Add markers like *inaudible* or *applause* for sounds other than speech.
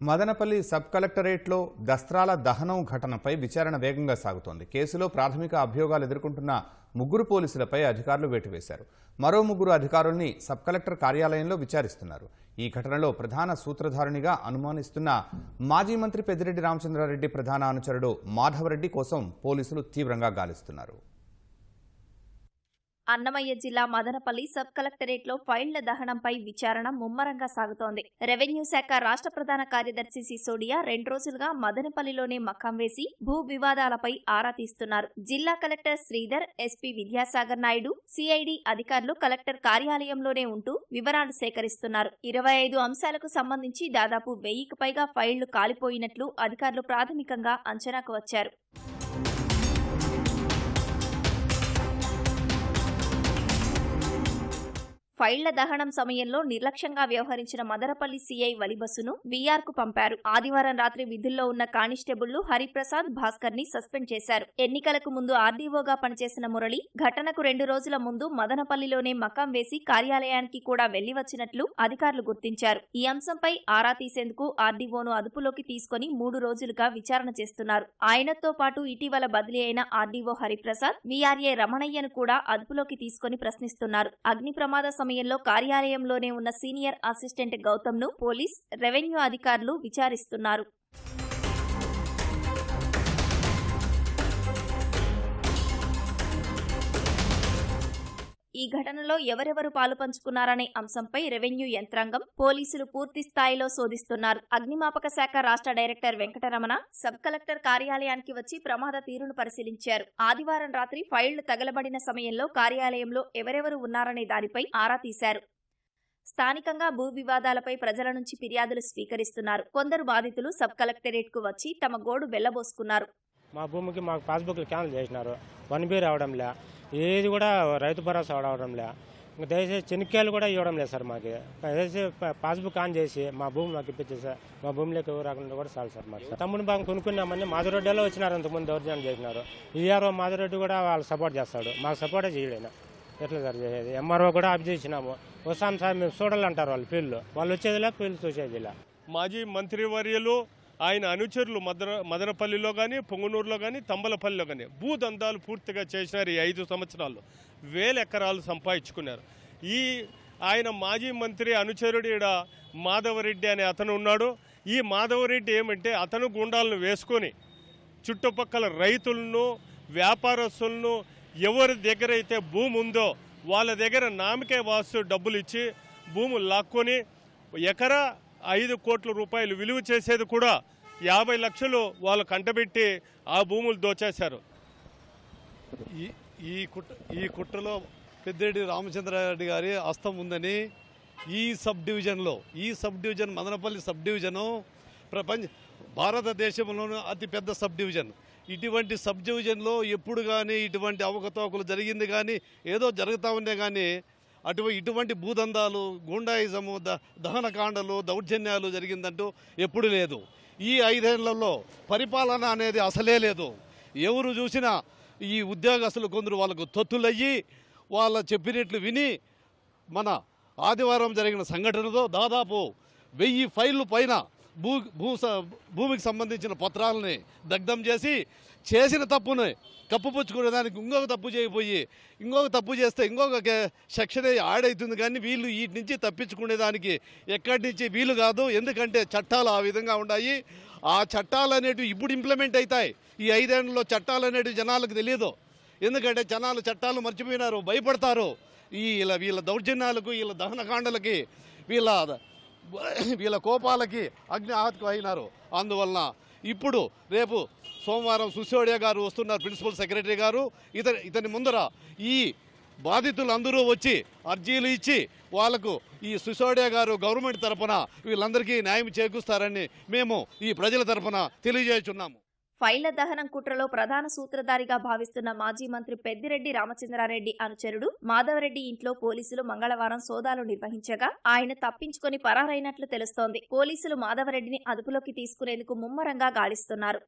Madanapalle sub కలెక్టరేట్లో దస్త్రాల దహనం ఘటనపై విచారణ వేగంగా సాగుతోంది. కేసులో ప్రాథమిక అభియోగాలు ఎదుర్కొంటున్న ముగ్గురు పోలీసులపై అధికారులు వేటువేశారు. మరో ముగ్గురు అధికారుల్ని సబ్ కలెక్టర్ కార్యాలయంలో విచారిస్తున్నారు. ఈ ఘటనలో ప్రధాన సూత్రధారునిగా అనుమానిస్తున్న మాజీ మంత్రి పెద్దిరెడ్డి రామచంద్రారెడ్డి ప్రధాన అనుచరుడు మాధవరెడ్డి కోసం పోలీసులు తీవ్రంగా గాలిస్తున్నారు. అన్నమయ్య జిల్లా మదనపల్లి సబ్ కలెక్టరేట్లో ఫైళ్ళ దహనంపై విచారణ ముమ్మరంగా సాగుతోంది. రెవెన్యూ శాఖ రాష్ట్ర ప్రధాన కార్యదర్శి సిసోడియా రెండు రోజులుగా మదనపల్లిలోనే మకాం వేసి భూ వివాదాలపై ఆరా తీస్తున్నారు. జిల్లా collector Sridhar SP Vidyasagar Naidu CID అధికారులు కలెక్టర్ కార్యాలయంలోనే ఉంటూ వివరాలు సేకరిస్తున్నారు. ఇరవై ఐదు అంశాలకు సంబంధించి దాదాపు వెయ్యికి పైగా ఫైళ్ళు కాలిపోయినట్లు అధికారులు ప్రాథమికంగా అంచనాకు వచ్చారు. ఫైళ్ళ దహనం సమయంలో నిర్లక్ష్యంగా వ్యవహరించిన మదనపల్లి సీఐ వలిబస్సును వీఆర్కు పంపారు. ఆదివారం రాత్రి విధుల్లో ఉన్న కానిస్టేబుళ్ళు హరిప్రసాద్ భాస్కర్ని సస్పెండ్ చేశారు. ఎన్నికలకు ముందు ఆర్డీఓగా పనిచేసిన మురళి ఘటనకు రెండు రోజుల ముందు మదనపల్లిలోనే మకాం వేసి కార్యాలయానికి కూడా వెళ్ళి వచ్చినట్లు అధికారులు గుర్తించారు. ఈ అంశంపై ఆరా తీసేందుకు ఆర్డీఓను అదుపులోకి తీసుకుని మూడు రోజులుగా విచారణ చేస్తున్నారు. ఆయనతో పాటు ఇటీవల బదిలీ అయిన ఆర్డీఓ హరిప్రసాద్ వీఆర్ఏ రమణయ్యను కూడా అదుపులోకి తీసుకుని ప్రశ్నిస్తున్నారు. అగ్ని ప్రమాద సమయంలో కార్యాలయంలోనే ఉన్న సీనియర్ అసిస్టెంట్ గౌతమ్ను పోలీస్ రెవెన్యూ అధికారులు విచారిస్తున్నారు. ఈ ఘటనలో ఎవరెవరు పాలు పంచుకున్నారనే అంశంపై రెవెన్యూ యంత్రాంగం పోలీసులు పూర్తి స్థాయిలో శోధిస్తున్నారు. అగ్నిమాపక శాఖ రాష్ట్ర డైరెక్టర్ వెంకటరమణ సబ్ కలెక్టర్ కార్యాలయానికి వచ్చి ప్రమాద తీరును పరిశీలించారు. ఆదివారం రాత్రి ఫైళ్ళు తగలబడిన సమయంలో కార్యాలయంలో ఎవరెవరు ఉన్నారనే దానిపై ఆరా తీశారు. స్థానికంగా భూ వివాదాలపై ప్రజల నుంచి ఫిర్యాదులు స్వీకరిస్తున్నారు. కొందరు బాధితులు సబ్ కలెక్టరేట్కు వచ్చి తమ గోడు వెళ్ళబోసుకున్నారు మా భూమికి మాకు పాస్బుక్లు క్యాన్సిల్ చేసినారు. వన్ బి రావడం లే ఏది కూడా రైతు భరోసా అవడం లే. ఇంకా దయచేసి చెనిక్కాయలు కూడా ఇవ్వడం లేదు సార్ మాకు. దయచేసి పాస్బుక్ ఆన్ చేసి మా భూమి మాకు ఇప్పించేసి. సార్ మా భూమిలోకి ఎవరు రాకుండా కూడా చాలు సార్ మాకు. తమ్ముడు బాగా కొనుక్కున్నామని మాధురెడ్డిలో వచ్చినారు అంతకుముందు దౌర్జన్యం చేసినారు. ఈఆర్ఓ మాధురెడ్డి కూడా వాళ్ళు సపోర్ట్ చేస్తాడు. మాకు సపోర్టే చేయలేను. ఎట్లా సార్ చేసేది? ఎంఆర్ఓ కూడా అప్ చేసినాము. వస్తాం సార్ మేము చూడాలంటారు వాళ్ళు ఫీల్డ్లో. వాళ్ళు వచ్చేదిలే ఫీల్డ్ చూసేదిలే. మాజీ మంత్రివర్యులు ఆయన అనుచరులు మదన మదనపల్లిలో కానీ పొంగునూరులో కానీ తంబలపల్లిలో కానీ భూదందాలు పూర్తిగా చేసినారు ఈ ఐదు సంవత్సరాల్లో. వేల ఎకరాలు సంపాదించుకున్నారు. ఈ ఆయన మాజీ మంత్రి అనుచరుడు ఈడ మాధవరెడ్డి అనే అతను ఉన్నాడు. ఈ మాధవరెడ్డి ఏమంటే అతను గుండాలను వేసుకొని చుట్టుపక్కల రైతులను వ్యాపారస్తులను ఎవరి దగ్గర అయితే భూమి ఉందో వాళ్ళ దగ్గర నామకే వాస్తు డబ్బులు ఇచ్చి భూములు లాక్కొని ఎకరా ఐదు కోట్ల రూపాయలు విలువ చేసేది కూడా యాభై లక్షలు వాళ్ళు కంటబెట్టి ఆ భూములు దోచేశారు. ఈ ఈ కుట్ర ఈ కుట్రలో పెద్దిరెడ్డి రామచంద్రారెడ్డి గారి హస్తం ఉందని ఈ సబ్ డివిజన్లో ఈ sub division Madanapalle sub division ప్రపంచ భారతదేశంలోనూ అతిపెద్ద సబ్ డివిజన్. ఇటువంటి సబ్ డివిజన్లో ఎప్పుడు కానీ ఇటువంటి అవకతవకలు జరిగింది కానీ ఏదో జరుగుతూ ఉండే కానీ అటు ఇటువంటి భూదందాలు గూండాయిజము ద దహనకాండలు దౌర్జన్యాలు జరిగిందంటూ ఎప్పుడు లేదు. ఈ ఐదేళ్ళలో పరిపాలన అనేది అసలే లేదు. ఎవరు చూసినా ఈ ఉద్యోగస్తులు కొందరు వాళ్ళకు తొత్తులయ్యి వాళ్ళ చెప్పినట్లు విని మన ఆదివారం జరిగిన సంఘటనతో దాదాపు వెయ్యి ఫైళ్ళు పైన భూ భూ స- భూమికి సంబంధించిన పత్రాలని దగ్ధం చేసి చేసిన తప్పుని కప్పుపుచ్చుకునే దానికి ఇంకొక తప్పు చేయబోయి ఇంకొక తప్పు చేస్తే ఇంకొక సెక్షన్ ఆడవుతుంది కానీ వీళ్ళు వీటి నుంచి తప్పించుకునేదానికి ఎక్కడి నుంచి వీలు కాదు. ఎందుకంటే చట్టాలు ఆ విధంగా ఉన్నాయి ఆ చట్టాలు అనేటివి ఇప్పుడు ఇంప్లిమెంట్ అవుతాయి ఈ ఐదేళ్ళలో చట్టాలు అనేటివి జనాలకు తెలియదు. ఎందుకంటే జనాలు చట్టాలు మర్చిపోయినారు భయపడతారు. ఈ వీళ్ళ వీళ్ళ దౌర్జన్యాలకు వీళ్ళ దహనకాండలకి వీళ్ళ *laughs* వీళ్ళ కోపాలకి అగ్ని ఆహతకు అయినారు. అందువలన ఇప్పుడు రేపు సోమవారం సుసోడియా గారు వస్తున్నారు ప్రిన్సిపల్ సెక్రటరీ గారు. ఇతని ఇతని ముందర ఈ బాధితులందరూ వచ్చి అర్జీలు ఇచ్చి వాళ్ళకు ఈ సిసోడియా గారు గవర్నమెంట్ తరపున వీళ్ళందరికీ న్యాయం చేకూరుస్తారని మేము ఈ ప్రజల తరపున తెలియజేస్తున్నాము. ఫైళ్ళ దహనం కుట్రలో ప్రధాన సూత్రధారిగా భావిస్తున్న మాజీ మంత్రి పెద్దిరెడ్డి రామచంద్రారెడ్డి అనుచరుడు మాధవరెడ్డి ఇంట్లో పోలీసులు మంగళవారం సోదాలు నిర్వహించగా ఆయన తప్పించుకుని పరారైనట్లు తెలుస్తోంది. పోలీసులు మాధవరెడ్డిని అదుపులోకి తీసుకునేందుకు ముమ్మరంగా గాలిస్తున్నారు.